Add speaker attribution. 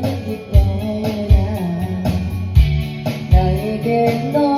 Speaker 1: ไม่คิดแย่นะในกม